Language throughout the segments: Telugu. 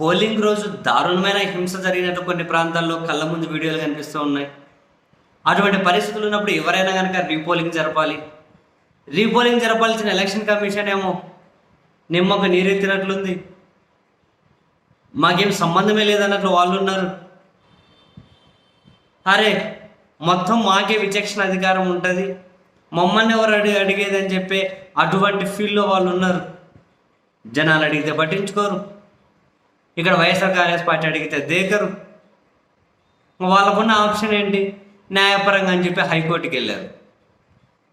పోలింగ్ రోజు దారుణమైన హింస జరిగినట్టు కొన్ని ప్రాంతాల్లో కళ్ళ ముందు వీడియోలు కనిపిస్తూ ఉన్నాయి. అటువంటి పరిస్థితులు ఉన్నప్పుడు ఎవరైనా కనుక రీపోలింగ్ జరపాలి. రీపోలింగ్ జరపాల్సిన ఎలక్షన్ కమిషన్ ఏమో నిమ్మకు నీరెత్తినట్లుంది. మాకేం సంబంధమే లేదన్నట్లు వాళ్ళు ఉన్నారు. అరే మొత్తం మాకే విచక్షణ అధికారం ఉంటుంది. మమ్మల్ని ఎవరు అడిగి అడిగేదని చెప్పి అటువంటి ఫీల్డ్లో వాళ్ళు ఉన్నారు. జనాలు అడిగితే పట్టించుకోరు. ఇక్కడ వైఎస్ఆర్ కాంగ్రెస్ పార్టీ అడిగితే దేకరు? వాళ్ళకున్న ఆప్షన్ ఏంటి? న్యాయపరంగా అని చెప్పి హైకోర్టుకి వెళ్ళారు.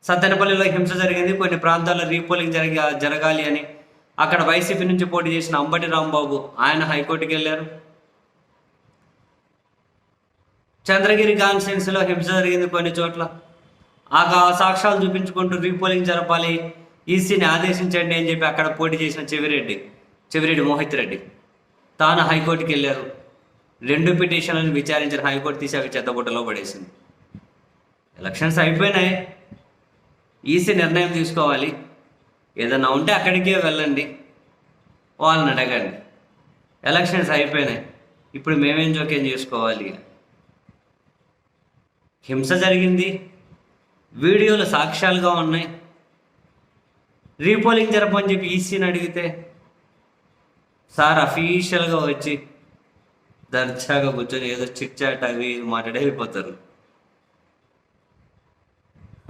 సత్తెనపల్లిలో హింస జరిగింది కొన్ని ప్రాంతాల్లో రీపోలింగ్ జరిగి జరగాలి అని. అక్కడ వైసీపీ నుంచి పోటీ చేసిన అంబటి రాంబాబు ఆయన హైకోర్టుకి వెళ్ళారు. చంద్రగిరి కాన్స్టిట్యున్సీలో హింస జరిగింది కొన్ని చోట్ల. ఆ సాక్ష్యాలు చూపించుకుంటూ రీపోలింగ్ జరపాలి ఈసీని ఆదేశించండి అని చెప్పి అక్కడ పోటీ చేసిన చెవిరెడ్డి చెవిరెడ్డి మోహిత్ రెడ్డి. తాను హైకోర్టుకి వెళ్ళారు రెండు పిటిషన్లను విచారించిన హైకోర్టు తీసి అవి చెత్తబుట్టలో పడేసింది. ఎలక్షన్స్ అయిపోయినాయి. ఈసీ నిర్ణయం తీసుకోవాలి. ఏదన్నా ఉంటే అక్కడికే వెళ్ళండి. వాళ్ళని అడగండి. ఎలక్షన్స్ అయిపోయినాయి. ఇప్పుడు మేమేం జోక్యం చేసుకోవాలి? హింస జరిగింది. వీడియోలు సాక్ష్యాలుగా ఉన్నాయి. రీపోలింగ్ జరపని చెప్పి ఈసీని అడిగితే సార్ అఫీషియల్గా వచ్చి దర్జాగా కూర్చొని ఏదో చిట్ చాట్ అవి మాట్లాడి వెళ్ళిపోతారు.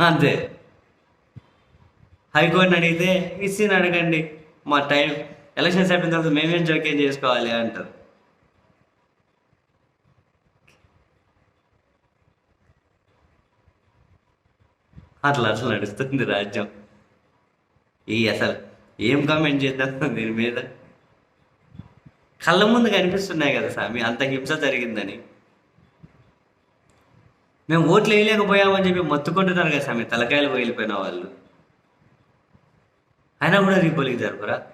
అంతే. హైకోర్టుని అడిగితే ఈసీని అడగండి మా టైం ఎలక్షన్స్ అయిపోయిన తర్వాత మేమేం జోక్యం చేసుకోవాలి అంటారు. అట్లా అట్లా నడుస్తుంది రాజ్యం. ఈ అసలు ఏం కామెంట్ చేద్దాం దీని మీద? కళ్ళ ముందు కనిపిస్తున్నాయి కదా స్వామి అంత హింస జరిగిందని. మేము ఓట్లు వేయలేకపోయామని చెప్పి మత్తుకుంటున్నారు కదా స్వామి తలకాయలు పోయిపోయిన వాళ్ళు. అయినా కూడా రీపోలికి జరపరా?